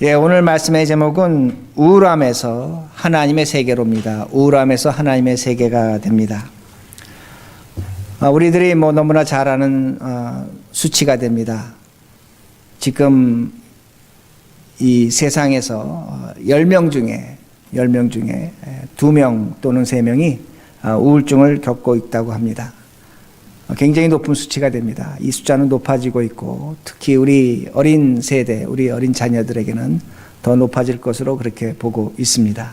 예, 오늘 말씀의 제목은 우울함에서 하나님의 세계로입니다. 우울함에서 하나님의 세계가 됩니다. 아, 우리들이 뭐 너무나 잘 아는 아, 수치가 됩니다. 지금 이 세상에서 10명 중에 10명 중에 2명 또는 3명이 아, 우울증을 겪고 있다고 합니다. 어, 굉장히 높은 수치가 됩니다. 이 숫자는 높아지고 있고 특히 우리 어린 세대, 우리 어린 자녀들에게는 더 높아질 것으로 그렇게 보고 있습니다.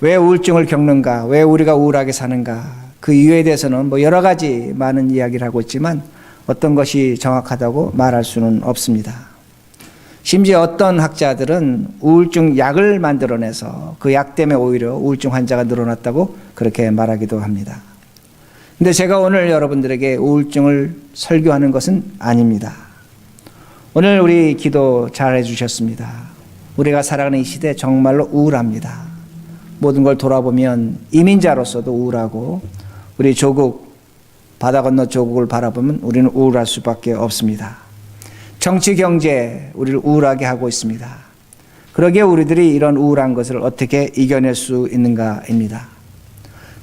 왜 우울증을 겪는가? 왜 우리가 우울하게 사는가? 그 이유에 대해서는 뭐 여러 가지 많은 이야기를 하고 있지만 어떤 것이 정확하다고 말할 수는 없습니다. 심지어 어떤 학자들은 우울증 약을 만들어내서 그 약 때문에 오히려 우울증 환자가 늘어났다고 그렇게 말하기도 합니다. 근데 제가 오늘 여러분들에게 우울증을 설교하는 것은 아닙니다. 오늘 우리 기도 잘 해주셨습니다. 우리가 살아가는 이 시대 정말로 우울합니다. 모든 걸 돌아보면 이민자로서도 우울하고 우리 조국, 바다 건너 조국을 바라보면 우리는 우울할 수밖에 없습니다. 정치, 경제, 우리를 우울하게 하고 있습니다. 그러기에 우리들이 이런 우울한 것을 어떻게 이겨낼 수 있는가입니다.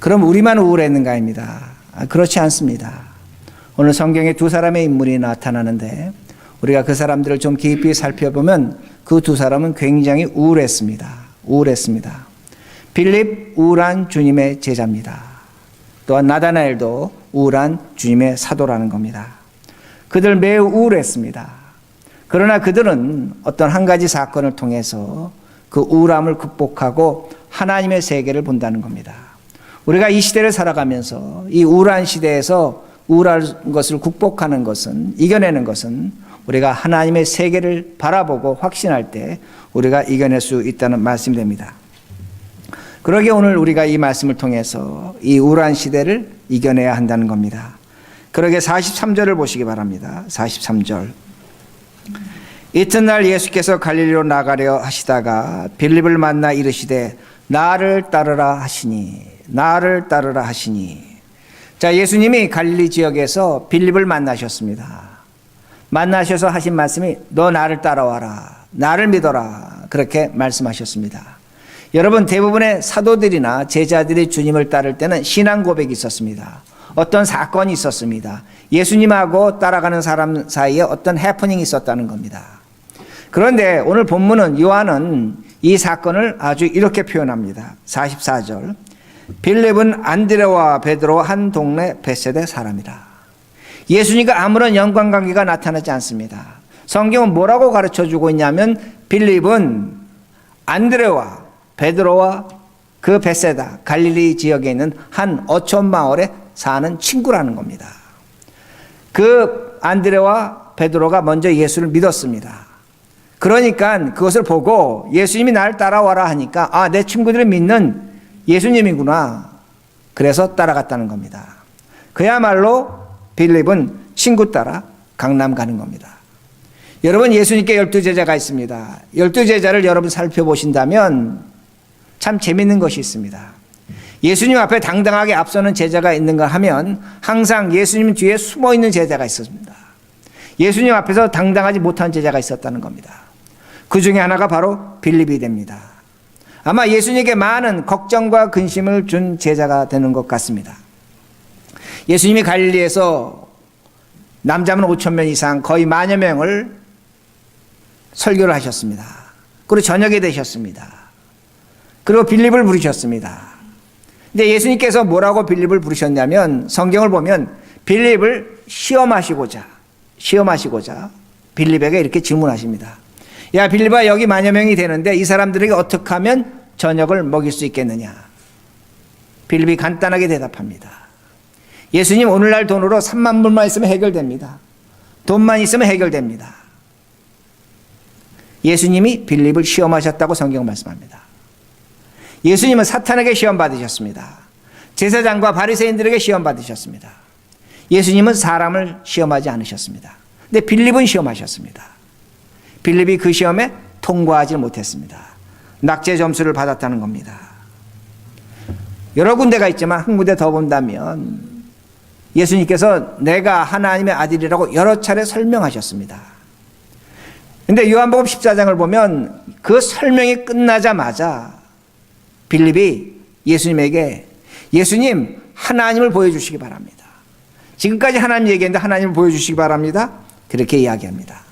그럼 우리만 우울했는가입니다. 아, 그렇지 않습니다. 오늘 성경에 두 사람의 인물이 나타나는데 우리가 그 사람들을 좀 깊이 살펴보면 그 두 사람은 굉장히 우울했습니다. 우울했습니다. 빌립 우울한 주님의 제자입니다. 또한 나다나엘도 우울한 주님의 사도라는 겁니다. 그들 매우 우울했습니다. 그러나 그들은 어떤 한 가지 사건을 통해서 그 우울함을 극복하고 하나님의 세계를 본다는 겁니다. 우리가 이 시대를 살아가면서 이 우울한 시대에서 우울한 것을 극복하는 것은 이겨내는 것은 우리가 하나님의 세계를 바라보고 확신할 때 우리가 이겨낼 수 있다는 말씀이 됩니다. 그러기에 오늘 우리가 이 말씀을 통해서 이 우울한 시대를 이겨내야 한다는 겁니다. 그러게 43절을 보시기 바랍니다. 43절. 이튿날 예수께서 갈릴리로 나가려 하시다가 빌립을 만나 이르시되 나를 따르라 하시니 나를 따르라 하시니 자 예수님이 갈릴리 지역에서 빌립을 만나셨습니다. 만나셔서 하신 말씀이 너 나를 따라와라 나를 믿어라 그렇게 말씀하셨습니다. 여러분 대부분의 사도들이나 제자들이 주님을 따를 때는 신앙 고백이 있었습니다. 어떤 사건이 있었습니다. 예수님하고 따라가는 사람 사이에 어떤 해프닝이 있었다는 겁니다. 그런데 오늘 본문은 요한은 이 사건을 아주 이렇게 표현합니다. 44절. 빌립은 안드레와 베드로 한 동네 베세대 사람이라. 예수님과 아무런 연관 관계가 나타나지 않습니다. 성경은 뭐라고 가르쳐 주고 있냐면 빌립은 안드레와 베드로와 그 베세다 갈릴리 지역에 있는 한 어촌 마을에 사는 친구라는 겁니다. 그 안드레와 베드로가 먼저 예수를 믿었습니다. 그러니까 그것을 보고 예수님이 나를 따라와라 하니까 아, 내 친구들이 믿는 예수님이구나. 그래서 따라갔다는 겁니다. 그야말로 빌립은 친구 따라 강남 가는 겁니다. 여러분 예수님께 열두 제자가 있습니다. 열두 제자를 여러분 살펴보신다면 참 재밌는 것이 있습니다. 예수님 앞에 당당하게 앞서는 제자가 있는가 하면 항상 예수님 뒤에 숨어 있는 제자가 있었습니다. 예수님 앞에서 당당하지 못한 제자가 있었다는 겁니다. 그 중에 하나가 바로 빌립이 됩니다. 아마 예수님에게 많은 걱정과 근심을 준 제자가 되는 것 같습니다. 예수님이 갈릴리에서 남자면 5천 명 이상 거의 만여 명을 설교를 하셨습니다. 그리고 저녁에 되셨습니다. 그리고 빌립을 부르셨습니다. 근데 예수님께서 뭐라고 빌립을 부르셨냐면 성경을 보면 빌립을 시험하시고자 시험하시고자 빌립에게 이렇게 질문하십니다. 야 빌립아 여기 만여 명이 되는데 이 사람들에게 어떻게 하면 저녁을 먹일 수 있겠느냐? 빌립이 간단하게 대답합니다. 예수님 오늘날 돈으로 3만 불만 있으면 해결됩니다. 돈만 있으면 해결됩니다. 예수님이 빌립을 시험하셨다고 성경 말씀합니다. 예수님은 사탄에게 시험 받으셨습니다. 제사장과 바리새인들에게 시험 받으셨습니다. 예수님은 사람을 시험하지 않으셨습니다. 근데 빌립은 시험하셨습니다. 빌립이 그 시험에 통과하지 못했습니다. 낙제 점수를 받았다는 겁니다. 여러 군데가 있지만 한 군데 더 본다면 예수님께서 내가 하나님의 아들이라고 여러 차례 설명하셨습니다. 근데 요한복음 14장을 보면 그 설명이 끝나자마자 빌립이 예수님에게 예수님 하나님을 보여주시기 바랍니다. 지금까지 하나님 얘기했는데 하나님을 보여주시기 바랍니다. 그렇게 이야기합니다.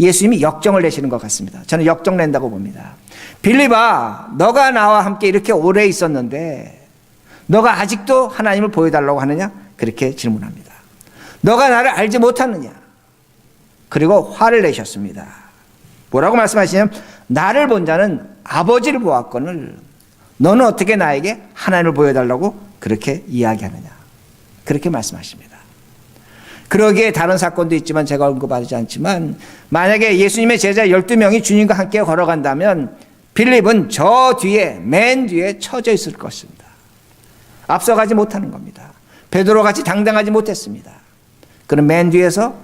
예수님이 역정을 내시는 것 같습니다. 저는 역정 낸다고 봅니다. 빌립아, 너가 나와 함께 이렇게 오래 있었는데 너가 아직도 하나님을 보여달라고 하느냐? 그렇게 질문합니다. 너가 나를 알지 못하느냐? 그리고 화를 내셨습니다. 뭐라고 말씀하시냐면 나를 본 자는 아버지를 보았거늘 너는 어떻게 나에게 하나님을 보여달라고 그렇게 이야기하느냐? 그렇게 말씀하십니다. 그러기에 다른 사건도 있지만 제가 언급하지 않지만 만약에 예수님의 제자 12명이 주님과 함께 걸어간다면 빌립은 저 뒤에 맨 뒤에 처져 있을 것입니다. 앞서가지 못하는 겁니다. 베드로 같이 당당하지 못했습니다. 그는 맨 뒤에서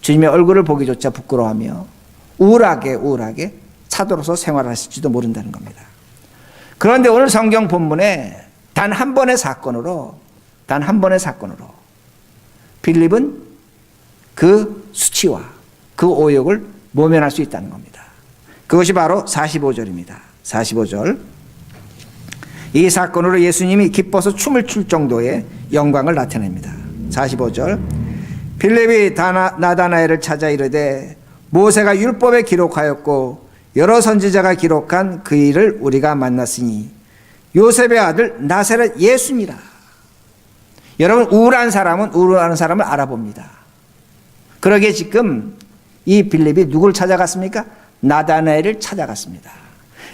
주님의 얼굴을 보기조차 부끄러워하며 우울하게 우울하게 차도로서 생활하실지도 모른다는 겁니다. 그런데 오늘 성경 본문에 단 한 번의 사건으로 단 한 번의 사건으로 빌립은 그 수치와 그 오역을 모면할 수 있다는 겁니다. 그것이 바로 45절입니다. 45절. 이 사건으로 예수님이 기뻐서 춤을 출 정도의 영광을 나타냅니다. 45절. 빌립이 다나, 나다나엘을 찾아 이르되 모세가 율법에 기록하였고 여러 선지자가 기록한 그 일을 우리가 만났으니 요셉의 아들 나세렛 예수니라. 여러분 우울한 사람은 우울한 사람을 알아봅니다. 그러게 지금 이 빌립이 누굴 찾아갔습니까? 나다나엘을 찾아갔습니다.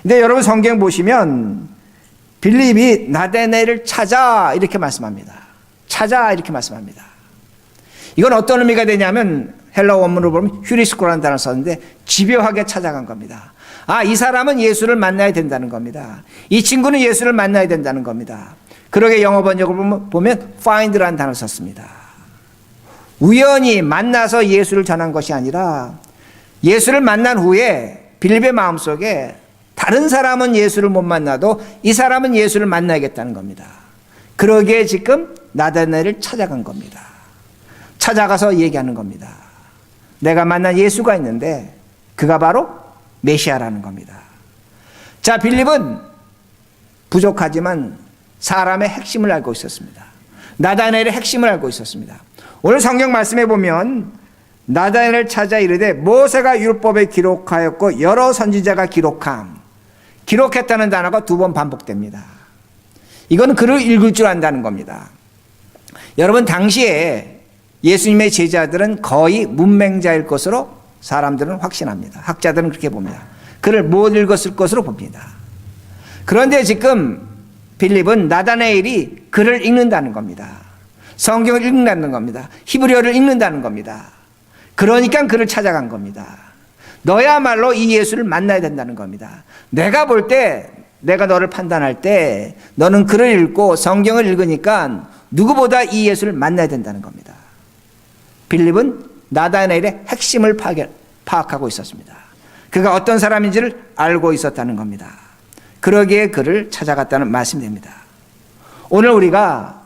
근데 여러분 성경 보시면 빌립이 나다나엘을 찾아 이렇게 말씀합니다. 찾아 이렇게 말씀합니다. 이건 어떤 의미가 되냐면 헬라 원문을 보면 휴리스코라는 단어를 썼는데 집요하게 찾아간 겁니다. 아, 이 사람은 예수를 만나야 된다는 겁니다. 이 친구는 예수를 만나야 된다는 겁니다. 그러게 영어 번역을 보면, find라는 단어를 썼습니다. 우연히 만나서 예수를 전한 것이 아니라 예수를 만난 후에 빌립의 마음속에 다른 사람은 예수를 못 만나도 이 사람은 예수를 만나야겠다는 겁니다. 그러기에 지금 나다나엘을 찾아간 겁니다. 찾아가서 얘기하는 겁니다. 내가 만난 예수가 있는데 그가 바로 메시아라는 겁니다. 자, 빌립은 부족하지만 사람의 핵심을 알고 있었습니다. 나다나엘의 핵심을 알고 있었습니다. 오늘 성경 말씀에 보면 나다나엘을 찾아 이르되 모세가 율법에 기록하였고 여러 선지자가 기록함 기록했다는 단어가 두 번 반복됩니다. 이건 글을 읽을 줄 안다는 겁니다. 여러분 당시에 예수님의 제자들은 거의 문맹자일 것으로 사람들은 확신합니다. 학자들은 그렇게 봅니다. 글을 못 읽었을 것으로 봅니다. 그런데 지금 빌립은 나다나엘이 글을 읽는다는 겁니다. 성경을 읽는다는 겁니다. 히브리어를 읽는다는 겁니다. 그러니까 그를 찾아간 겁니다. 너야말로 이 예수를 만나야 된다는 겁니다. 내가 볼 때, 내가 너를 판단할 때, 너는 글을 읽고 성경을 읽으니까 누구보다 이 예수를 만나야 된다는 겁니다. 빌립은 나다나엘의 핵심을 파악하고 있었습니다. 그가 어떤 사람인지를 알고 있었다는 겁니다. 그러기에 그를 찾아갔다는 말씀이 됩니다. 오늘 우리가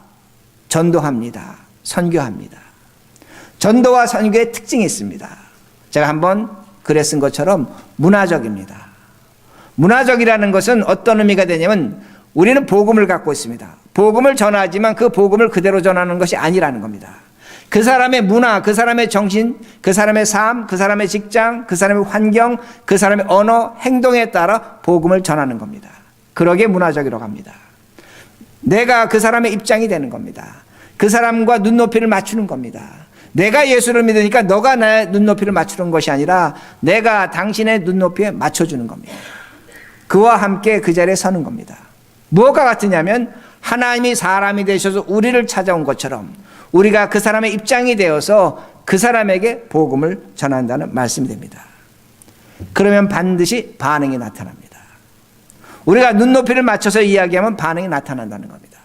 전도합니다. 선교합니다. 전도와 선교의 특징이 있습니다. 제가 한번 글에 쓴 것처럼 문화적입니다. 문화적이라는 것은 어떤 의미가 되냐면 우리는 복음을 갖고 있습니다. 복음을 전하지만 그 복음을 그대로 전하는 것이 아니라는 겁니다. 그 사람의 문화, 그 사람의 정신, 그 사람의 삶, 그 사람의 직장, 그 사람의 환경, 그 사람의 언어, 행동에 따라 복음을 전하는 겁니다. 그러게 문화적이라고 합니다. 내가 그 사람의 입장이 되는 겁니다. 그 사람과 눈높이를 맞추는 겁니다. 내가 예수를 믿으니까 너가 내 눈높이를 맞추는 것이 아니라 내가 당신의 눈높이에 맞춰주는 겁니다. 그와 함께 그 자리에 서는 겁니다. 무엇과 같으냐면 하나님이 사람이 되셔서 우리를 찾아온 것처럼 우리가 그 사람의 입장이 되어서 그 사람에게 복음을 전한다는 말씀이 됩니다. 그러면 반드시 반응이 나타납니다. 우리가 눈높이를 맞춰서 이야기하면 반응이 나타난다는 겁니다.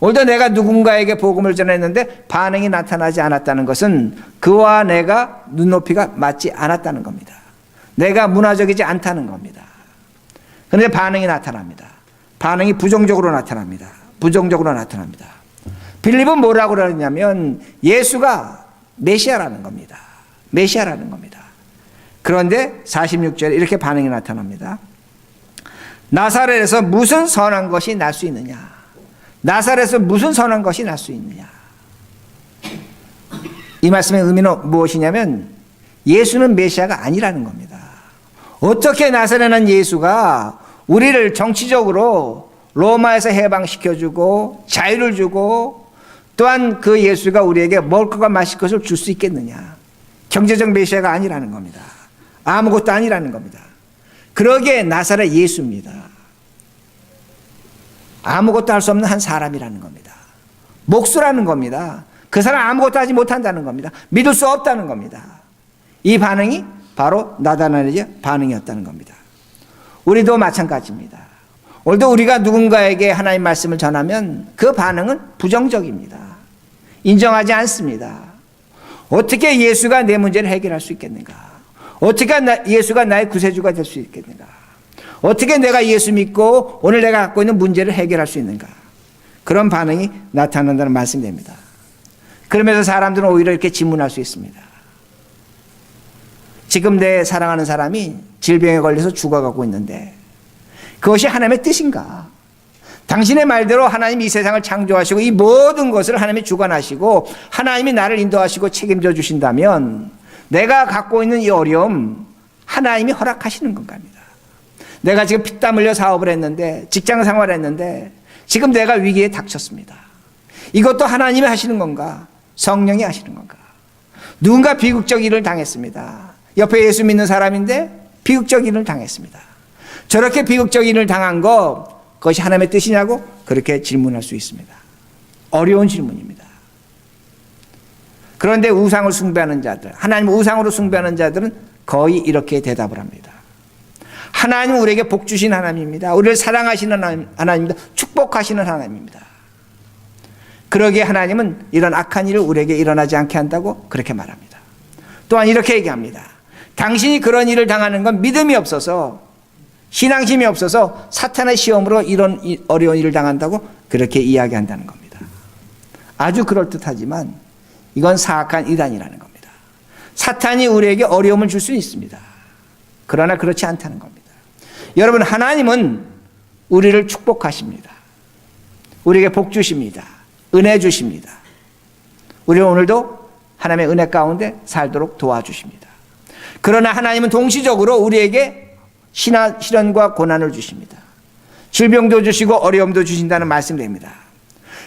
오늘도 내가 누군가에게 복음을 전했는데 반응이 나타나지 않았다는 것은 그와 내가 눈높이가 맞지 않았다는 겁니다. 내가 문화적이지 않다는 겁니다. 그런데 반응이 나타납니다. 반응이 부정적으로 나타납니다. 부정적으로 나타납니다. 빌립은 뭐라고 그러냐면 예수가 메시아라는 겁니다. 메시아라는 겁니다. 그런데 46절에 이렇게 반응이 나타납니다. 나사렛에서 무슨 선한 것이 날 수 있느냐? 나사렛에서 무슨 선한 것이 날 수 있느냐? 이 말씀의 의미는 무엇이냐면 예수는 메시아가 아니라는 겁니다. 어떻게 나사렛은 예수가 우리를 정치적으로 로마에서 해방시켜주고 자유를 주고 또한 그 예수가 우리에게 먹을 것과 마실 것을 줄 수 있겠느냐. 경제적 메시아가 아니라는 겁니다. 아무것도 아니라는 겁니다. 그러기에 나사렛 예수입니다. 아무것도 할 수 없는 한 사람이라는 겁니다. 목수라는 겁니다. 그 사람 아무것도 하지 못한다는 겁니다. 믿을 수 없다는 겁니다. 이 반응이 바로 나다나엘의 반응이었다는 겁니다. 우리도 마찬가지입니다. 오늘도 우리가 누군가에게 하나님 말씀을 전하면 그 반응은 부정적입니다. 인정하지 않습니다. 어떻게 예수가 내 문제를 해결할 수 있겠는가? 어떻게 나- 예수가 나의 구세주가 될 수 있겠는가? 어떻게 내가 예수 믿고 오늘 내가 갖고 있는 문제를 해결할 수 있는가? 그런 반응이 나타난다는 말씀입니다. 그러면서 사람들은 오히려 이렇게 질문할 수 있습니다. 지금 내 사랑하는 사람이 질병에 걸려서 죽어가고 있는데 그것이 하나님의 뜻인가? 당신의 말대로 하나님이 이 세상을 창조하시고 이 모든 것을 하나님이 주관하시고 하나님이 나를 인도하시고 책임져 주신다면 내가 갖고 있는 이 어려움 하나님이 허락하시는 건가 합니다. 내가 지금 피땀 흘려 사업을 했는데 직장 생활을 했는데 지금 내가 위기에 닥쳤습니다. 이것도 하나님이 하시는 건가? 성령이 하시는 건가? 누군가 비극적 일을 당했습니다. 옆에 예수 믿는 사람인데 비극적 일을 당했습니다. 저렇게 비극적 일을 당한 거 그것이 하나님의 뜻이냐고 그렇게 질문할 수 있습니다. 어려운 질문입니다. 그런데 우상을 숭배하는 자들, 하나님 우상으로 숭배하는 자들은 거의 이렇게 대답을 합니다. 하나님은 우리에게 복 주신 하나님입니다. 우리를 사랑하시는 하나님- 하나님입니다. 축복하시는 하나님입니다. 그러기에 하나님은 이런 악한 일을 우리에게 일어나지 않게 한다고 그렇게 말합니다. 또한 이렇게 얘기합니다. 당신이 그런 일을 당하는 건 믿음이 없어서 신앙심이 없어서 사탄의 시험으로 이런 이- 어려운 일을 당한다고 그렇게 이야기한다는 겁니다. 아주 그럴듯하지만 이건 사악한 이단이라는 겁니다. 사탄이 우리에게 어려움을 줄수 있습니다. 그러나 그렇지 않다는 겁니다. 여러분, 하나님은 우리를 축복하십니다. 우리에게 복 주십니다. 은혜 주십니다. 우리 오늘도 하나님의 은혜 가운데 살도록 도와주십니다. 그러나 하나님은 동시적으로 우리에게 신하, 시련과 고난을 주십니다. 질병도 주시고 어려움도 주신다는 말씀입니다.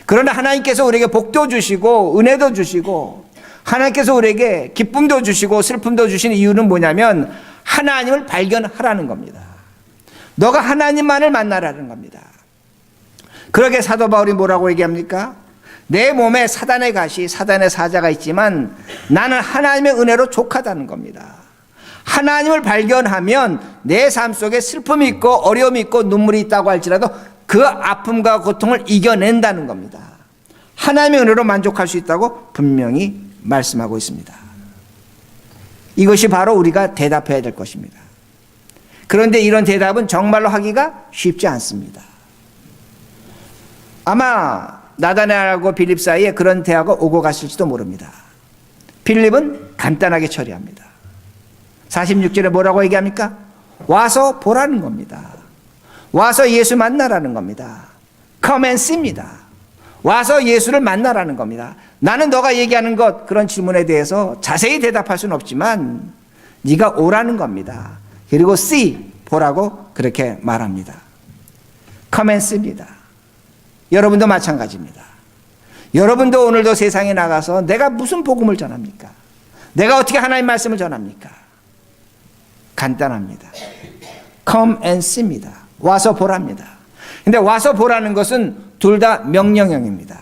그러나 하나님께서 우리에게 복도 주시고 은혜도 주시고 하나님께서 우리에게 기쁨도 주시고 슬픔도 주시는 이유는 뭐냐면 하나님을 발견하라는 겁니다. 너가 하나님만을 만나라는 겁니다. 그러게 사도 바울이 뭐라고 얘기합니까? 내 몸에 사단의 가시, 사단의 사자가 있지만 나는 하나님의 은혜로 족하다는 겁니다. 하나님을 발견하면 내 삶 속에 슬픔이 있고 어려움이 있고 눈물이 있다고 할지라도 그 아픔과 고통을 이겨낸다는 겁니다. 하나님의 은혜로 만족할 수 있다고 분명히 말씀하고 있습니다. 이것이 바로 우리가 대답해야 될 것입니다. 그런데 이런 대답은 정말로 하기가 쉽지 않습니다. 아마 나다나엘하고 빌립 사이에 그런 대화가 오고 갔을지도 모릅니다. 빌립은 간단하게 처리합니다. 46절에 뭐라고 얘기합니까? 와서 보라는 겁니다. 와서 예수 만나라는 겁니다. Come and see입니다. 와서 예수를 만나라는 겁니다. 나는 너가 얘기하는 것 그런 질문에 대해서 자세히 대답할 수는 없지만 네가 오라는 겁니다. 그리고 see 보라고 그렇게 말합니다. Come and see입니다. 여러분도 마찬가지입니다. 여러분도 오늘도 세상에 나가서 내가 무슨 복음을 전합니까? 내가 어떻게 하나님 말씀을 전합니까? 간단합니다. Come and see입니다. 와서 보랍니다. 근데 와서 보라는 것은 둘 다 명령형입니다.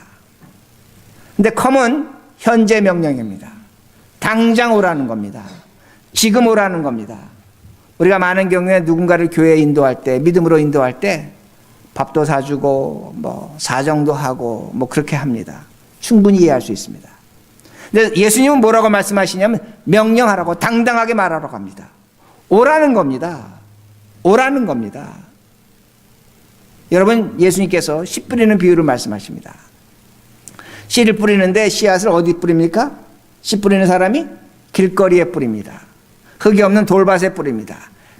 근데 come은 현재 명령입니다. 당장 오라는 겁니다. 지금 오라는 겁니다. 우리가 많은 경우에 누군가를 교회에 인도할 때, 믿음으로 인도할 때 밥도 사주고 뭐 사정도 하고 뭐 그렇게 합니다. 충분히 이해할 수 있습니다. 근데 예수님은 뭐라고 말씀하시냐면 명령하라고 당당하게 말하라고 합니다. 오라는 겁니다. 오라는 겁니다. 여러분 예수님께서 씨 뿌리는 비유를 말씀하십니다. 씨를 뿌리는데 씨앗을 어디 뿌립니까? 씨 뿌리는 사람이 길거리에 뿌립니다. 흙이 없는 돌밭에 뿌립니다.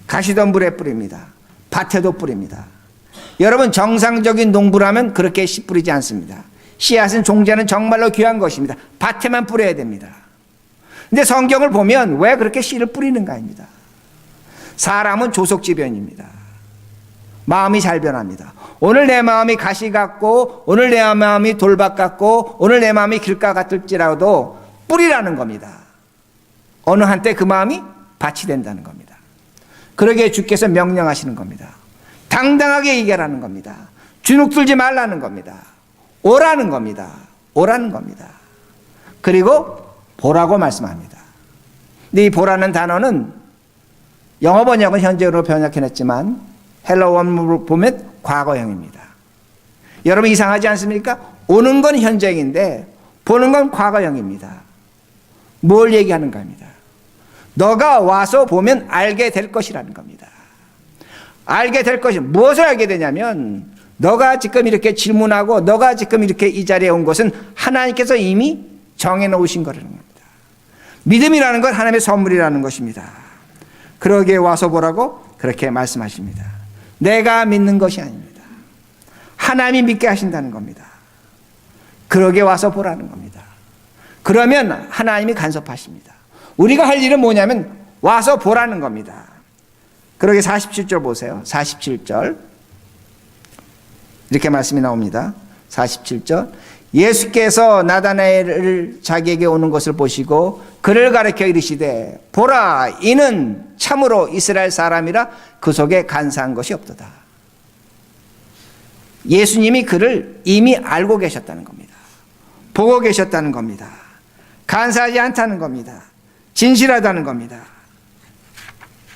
가시덤불에 뿌립니다. 밭에도 뿌립니다. 여러분 정상적인 농부라면 그렇게 씨 뿌리지 않습니다. 씨앗은 종자는 정말로 귀한 것입니다. 밭에만 뿌려야 됩니다. 근데 성경을 보면 왜 그렇게 씨를 뿌리는가입니다. 사람은 조속지변입니다. 마음이 잘 변합니다. 오늘 내 마음이 가시 같고, 오늘 내 마음이 돌밭 같고, 오늘 내 마음이 길가 같을지라도 뿌리라는 겁니다. 어느 한때 그 마음이 밭이 된다는 겁니다. 그러기에 주께서 명령하시는 겁니다. 당당하게 얘기하라는 겁니다. 주눅 들지 말라는 겁니다. 오라는 겁니다. 오라는 겁니다. 그리고 보라고 말씀합니다. 근데 이 보라는 단어는 영어 번역은 현재로 번역해냈지만 원문으로 보면 과거형입니다. 여러분 이상하지 않습니까? 오는 건 현재인데 보는 건 과거형입니다. 뭘 얘기하는가 합니다. 너가 와서 보면 알게 될 것이라는 겁니다. 알게 될 것이 무엇을 알게 되냐면 너가 지금 이렇게 질문하고 너가 지금 이렇게 이 자리에 온 것은 하나님께서 이미 정해 놓으신 거라는 겁니다. 믿음이라는 건 하나님의 선물이라는 것입니다. 그러기에 와서 보라고 그렇게 말씀하십니다. 내가 믿는 것이 아닙니다. 하나님이 믿게 하신다는 겁니다. 그러게 와서 보라는 겁니다. 그러면 하나님이 간섭하십니다. 우리가 할 일은 뭐냐면 와서 보라는 겁니다. 그러게 47절 보세요. 47절. 이렇게 말씀이 나옵니다. 47절. 예수께서 나다나엘을 자기에게 오는 것을 보시고 그를 가르쳐 이르시되 보라 이는 참으로 이스라엘 사람이라 그 속에 간사한 것이 없도다. 예수님이 그를 이미 알고 계셨다는 겁니다. 보고 계셨다는 겁니다. 간사하지 않다는 겁니다. 진실하다는 겁니다.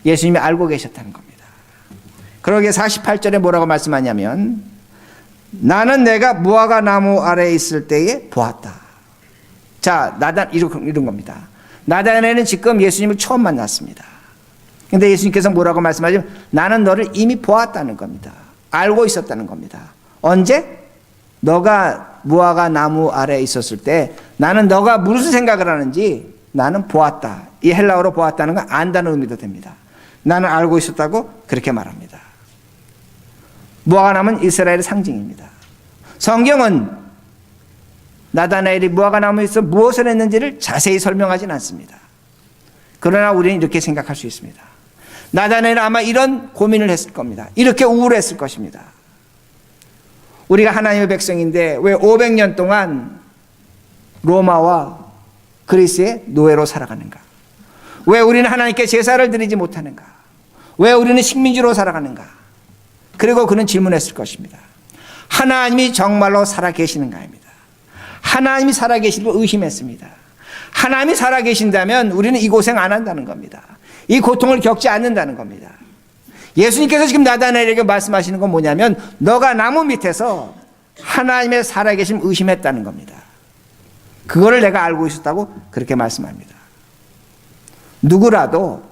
예수님이 알고 계셨다는 겁니다. 그러게 48절에 뭐라고 말씀하냐면 나는 내가 무화과 나무 아래에 있을 때에 보았다. 자, 나단 이런, 이런 겁니다. 나단에는 지금 예수님을 처음 만났습니다. 근데 예수님께서 뭐라고 말씀하시면 나는 너를 이미 보았다는 겁니다. 알고 있었다는 겁니다. 언제? 너가 무화과 나무 아래에 있었을 때 나는 너가 무슨 생각을 하는지 나는 보았다. 이 헬라어로 보았다는 건 안다는 의미도 됩니다. 나는 알고 있었다고 그렇게 말합니다. 무화과 나무는 이스라엘의 상징입니다. 성경은 나다나엘이 무화과 나무에서 무엇을 했는지를 자세히 설명하진 않습니다. 그러나 우리는 이렇게 생각할 수 있습니다. 나다나엘은 아마 이런 고민을 했을 겁니다. 이렇게 우울했을 것입니다. 우리가 하나님의 백성인데 왜 500년 동안 로마와 그리스의 노예로 살아가는가? 왜 우리는 하나님께 제사를 드리지 못하는가? 왜 우리는 식민지로 살아가는가? 그리고 그는 질문했을 것입니다. 하나님이 정말로 살아 계시는가입니다. 하나님이 살아 계시를 의심했습니다. 하나님이 살아 계신다면 우리는 이 고생 안 한다는 겁니다. 이 고통을 겪지 않는다는 겁니다. 예수님께서 지금 나다나엘에게 말씀하시는 건 뭐냐면 너가 나무 밑에서 하나님의 살아계심 의심했다는 겁니다. 그거를 내가 알고 있었다고 그렇게 말씀합니다. 누구라도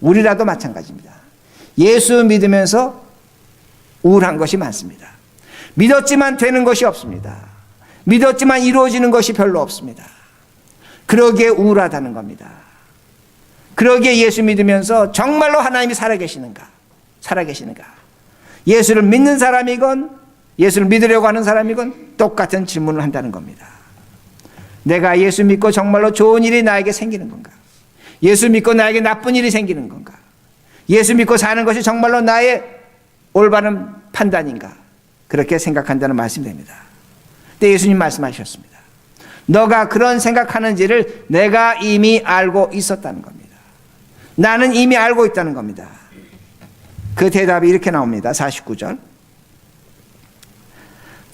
우리라도 마찬가지입니다. 예수 믿으면서 우울한 것이 많습니다. 믿었지만 되는 것이 없습니다. 믿었지만 이루어지는 것이 별로 없습니다. 그러기에 우울하다는 겁니다. 그러기에 예수 믿으면서 정말로 하나님이 살아계시는가? 살아계시는가? 예수를 믿는 사람이건 예수를 믿으려고 하는 사람이건 똑같은 질문을 한다는 겁니다. 내가 예수 믿고 정말로 좋은 일이 나에게 생기는 건가? 예수 믿고 나에게 나쁜 일이 생기는 건가? 예수 믿고 사는 것이 정말로 나의 올바른 판단인가? 그렇게 생각한다는 말씀이 됩니다. 근데 예수님 말씀하셨습니다. 너가 그런 생각하는지를 내가 이미 알고 있었다는 겁니다. 나는 이미 알고 있다는 겁니다. 그 대답이 이렇게 나옵니다. 49절.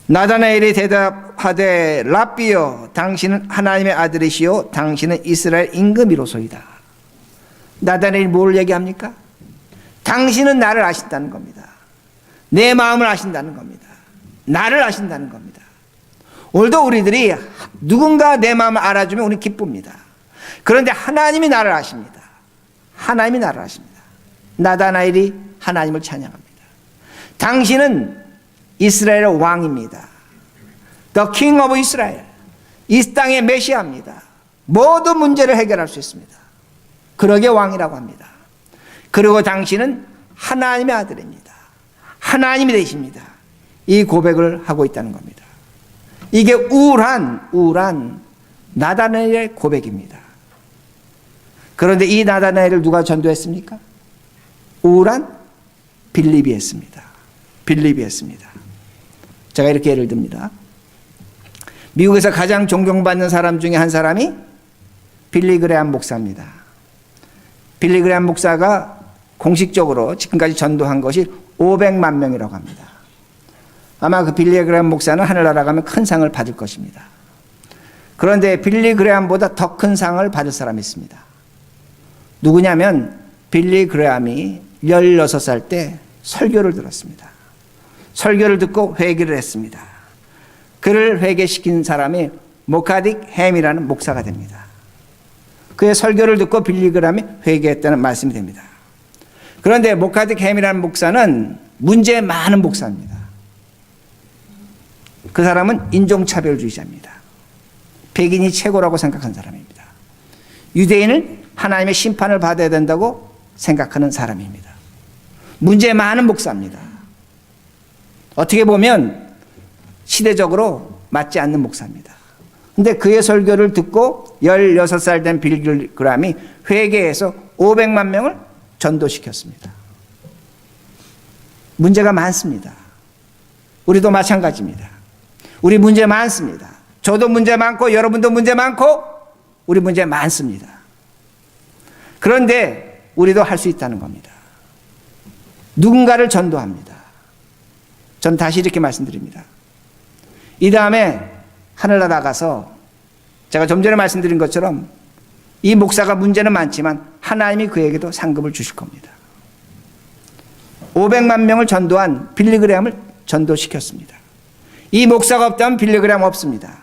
나다나엘이 대답하되 랍비여 당신은 하나님의 아들이시요 당신은 이스라엘 임금이로소이다. 나다나엘이 뭘 얘기합니까? 당신은 나를 아신다는 겁니다. 내 마음을 아신다는 겁니다. 나를 아신다는 겁니다. 오늘도 우리들이 누군가 내 마음을 알아주면 우리 기쁩니다. 그런데 하나님이 나를 아십니다. 하나님이 나를 아십니다. 나다나엘이 하나님을 찬양합니다. 당신은 이스라엘의 왕입니다. The King of Israel. 이 땅의 메시아입니다. 모든 문제를 해결할 수 있습니다. 그러게 왕이라고 합니다. 그리고 당신은 하나님의 아들입니다. 하나님이 되십니다. 이 고백을 하고 있다는 겁니다. 이게 우울한, 우울한 나다나엘의 고백입니다. 그런데 이 나다나엘을 누가 전도했습니까? 우울한 빌립이 했습니다. 빌립이 했습니다. 제가 이렇게 예를 듭니다. 미국에서 가장 존경받는 사람 중에 한 사람이 빌리그레암 목사입니다. 빌리그레암 목사가 공식적으로 지금까지 전도한 것이 500만 명이라고 합니다. 아마 그 빌리 그레암 목사는 하늘나라 가면 큰 상을 받을 것입니다. 그런데 빌리 그레암보다 더 큰 상을 받을 사람이 있습니다. 누구냐면 빌리 그레암이 16살 때 설교를 들었습니다. 설교를 듣고 회개를 했습니다. 그를 회개시킨 사람이 모카딕 햄이라는 목사가 됩니다. 그의 설교를 듣고 빌리그람이 회개했다는 말씀이 됩니다. 그런데 모카딕 햄이라는 목사는 문제 많은 목사입니다. 그 사람은 인종차별주의자입니다. 백인이 최고라고 생각한 사람입니다. 유대인을 하나님의 심판을 받아야 된다고 생각하는 사람입니다. 문제 많은 목사입니다. 어떻게 보면 시대적으로 맞지 않는 목사입니다. 근데 그의 설교를 듣고 16살 된 빌 그람이 회개해서 500만 명을 전도시켰습니다. 문제가 많습니다. 우리도 마찬가지입니다. 우리 문제 많습니다. 저도 문제 많고 여러분도 문제 많고 우리 문제 많습니다. 그런데 우리도 할 수 있다는 겁니다. 누군가를 전도합니다. 전 다시 이렇게 말씀드립니다. 이 다음에 하늘나라 가서 제가 좀 전에 말씀드린 것처럼 이 목사가 문제는 많지만 하나님이 그에게도 상급을 주실 겁니다. 500만 명을 전도한 빌리그램을 전도시켰습니다. 이 목사가 없다면 빌리그램 없습니다.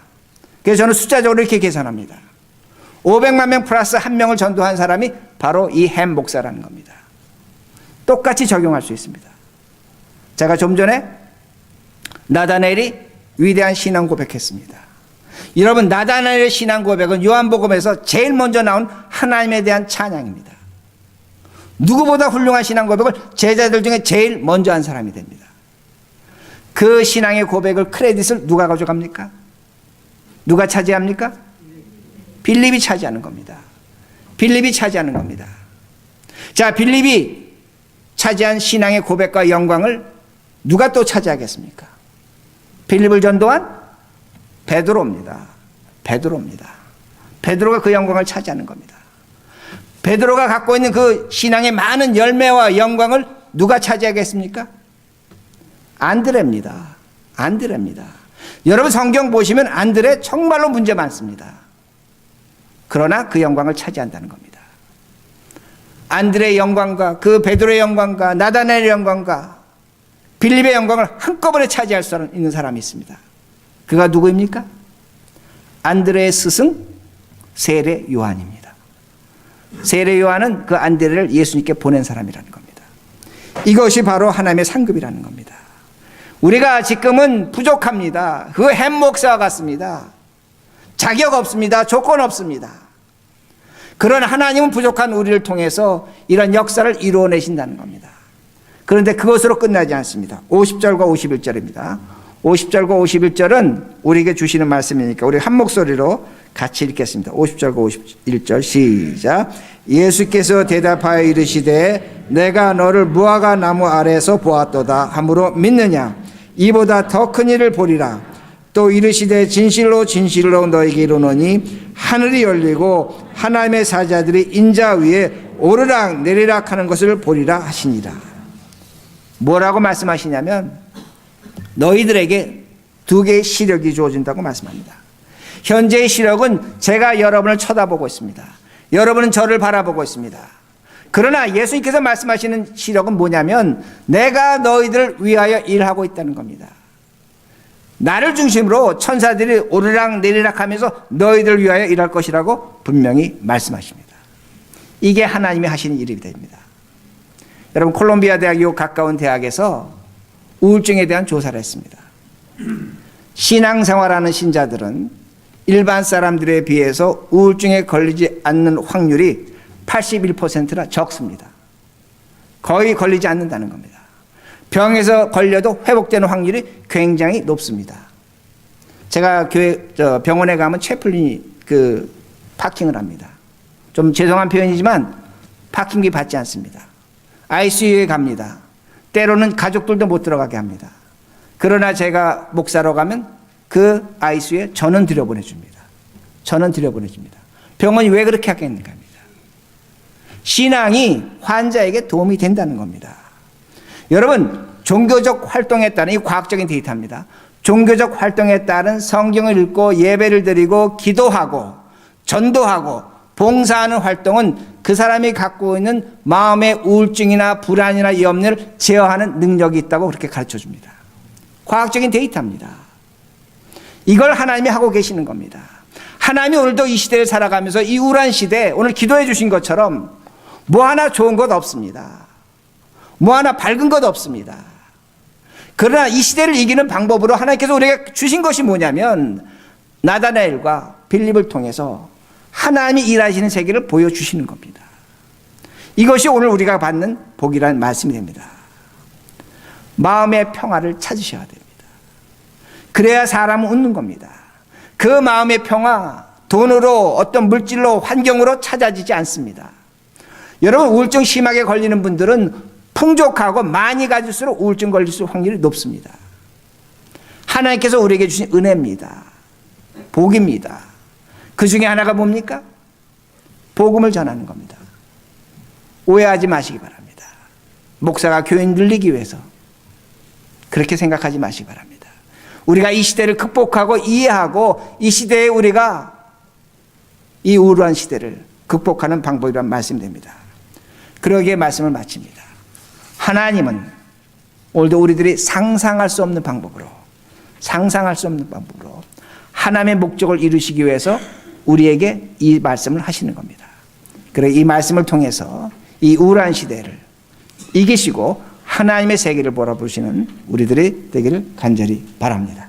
그래서 저는 숫자적으로 이렇게 계산합니다. 500만 명 플러스 한 명을 전도한 사람이 바로 이 햄 목사라는 겁니다. 똑같이 적용할 수 있습니다. 제가 좀 전에 나다넬이 위대한 신앙 고백했습니다. 여러분 나다넬의 신앙 고백은 요한복음에서 제일 먼저 나온 하나님에 대한 찬양입니다. 누구보다 훌륭한 신앙 고백을 제자들 중에 제일 먼저 한 사람이 됩니다. 그 신앙의 고백을 크레딧을 누가 가져갑니까? 누가 차지합니까? 빌립이 차지하는 겁니다. 빌립이 차지하는 겁니다. 자, 빌립이 차지한 신앙의 고백과 영광을 누가 또 차지하겠습니까? 빌립을 전도한 베드로입니다. 베드로입니다. 베드로가 그 영광을 차지하는 겁니다. 베드로가 갖고 있는 그 신앙의 많은 열매와 영광을 누가 차지하겠습니까? 안드레입니다. 안드레입니다. 여러분 성경 보시면 안드레 정말로 문제 많습니다. 그러나 그 영광을 차지한다는 겁니다. 안드레의 영광과 그 베드로의 영광과 나다넬의 영광과 빌립의 영광을 한꺼번에 차지할 수 있는 사람이 있습니다. 그가 누구입니까? 안드레의 스승 세례 요한입니다. 세례 요한은 그 안드레를 예수님께 보낸 사람이라는 겁니다. 이것이 바로 하나님의 상급이라는 겁니다. 우리가 지금은 부족합니다. 그 햄 목사와 같습니다. 자격 없습니다. 조건 없습니다. 그런 하나님은 부족한 우리를 통해서 이런 역사를 이루어내신다는 겁니다. 그런데 그것으로 끝나지 않습니다. 50절과 51절입니다. 50절과 51절은 우리에게 주시는 말씀이니까 우리 한 목소리로 같이 읽겠습니다. 50절과 51절 시작. 예수께서 대답하여 이르시되 내가 너를 무화과 나무 아래에서 보았도다 하므로 믿느냐 이보다 더 큰 일을 보리라 또 이르시되 진실로 진실로 너에게 이르노니 하늘이 열리고 하나님의 사자들이 인자 위에 오르락 내리락 하는 것을 보리라 하시니라 뭐라고 말씀하시냐면 너희들에게 두 개의 시력이 주어진다고 말씀합니다. 현재의 시력은 제가 여러분을 쳐다보고 있습니다. 여러분은 저를 바라보고 있습니다. 그러나 예수님께서 말씀하시는 시력은 뭐냐면 내가 너희들을 위하여 일하고 있다는 겁니다. 나를 중심으로 천사들이 오르락 내리락 하면서 너희들을 위하여 일할 것이라고 분명히 말씀하십니다. 이게 하나님이 하시는 일이 됩니다. 여러분 콜롬비아 대학 요 가까운 대학에서 우울증에 대한 조사를 했습니다. 신앙생활하는 신자들은 일반 사람들에 비해서 우울증에 걸리지 않는 확률이 81%나 적습니다. 거의 걸리지 않는다는 겁니다. 병에서 걸려도 회복되는 확률이 굉장히 높습니다. 제가 교회 저 병원에 가면 채플린이 그 파킹을 합니다. 좀 죄송한 표현이지만 파킹비 받지 않습니다. ICU에 갑니다. 때로는 가족들도 못 들어가게 합니다. 그러나 제가 목사로 가면 그 ICU에 전원 들여보내줍니다. 전원 들여보내줍니다. 병원이 왜 그렇게 하겠는가 합니다. 신앙이 환자에게 도움이 된다는 겁니다. 여러분, 종교적 활동에 따른 이 과학적인 데이터입니다. 종교적 활동에 따른 성경을 읽고 예배를 드리고 기도하고 전도하고 봉사하는 활동은 그 사람이 갖고 있는 마음의 우울증이나 불안이나 염려를 제어하는 능력이 있다고 그렇게 가르쳐 줍니다. 과학적인 데이터입니다. 이걸 하나님이 하고 계시는 겁니다. 하나님이 오늘도 이 시대를 살아가면서 이 우울한 시대에 오늘 기도해 주신 것처럼 뭐 하나 좋은 것 없습니다. 뭐 하나 밝은 것 없습니다. 그러나 이 시대를 이기는 방법으로 하나님께서 우리에게 주신 것이 뭐냐면 나다나엘과 빌립을 통해서 하나님이 일하시는 세계를 보여주시는 겁니다. 이것이 오늘 우리가 받는 복이라는 말씀이 됩니다. 마음의 평화를 찾으셔야 됩니다. 그래야 사람은 웃는 겁니다. 그 마음의 평화, 돈으로 어떤 물질로 환경으로 찾아지지 않습니다. 여러분 우울증 심하게 걸리는 분들은 풍족하고 많이 가질수록 우울증 걸릴 수 확률이 높습니다. 하나님께서 우리에게 주신 은혜입니다. 복입니다. 그 중에 하나가 뭡니까? 복음을 전하는 겁니다. 오해하지 마시기 바랍니다. 목사가 교인 늘리기 위해서 그렇게 생각하지 마시기 바랍니다. 우리가 이 시대를 극복하고 이해하고 이 시대에 우리가 이 우울한 시대를 극복하는 방법이란 말씀됩니다. 그러기에 말씀을 마칩니다. 하나님은 오늘도 우리들이 상상할 수 없는 방법으로 상상할 수 없는 방법으로 하나님의 목적을 이루시기 위해서 우리에게 이 말씀을 하시는 겁니다. 그래 이 말씀을 통해서 이 우울한 시대를 이기시고 하나님의 세계를 보라보시는 우리들이 되기를 간절히 바랍니다.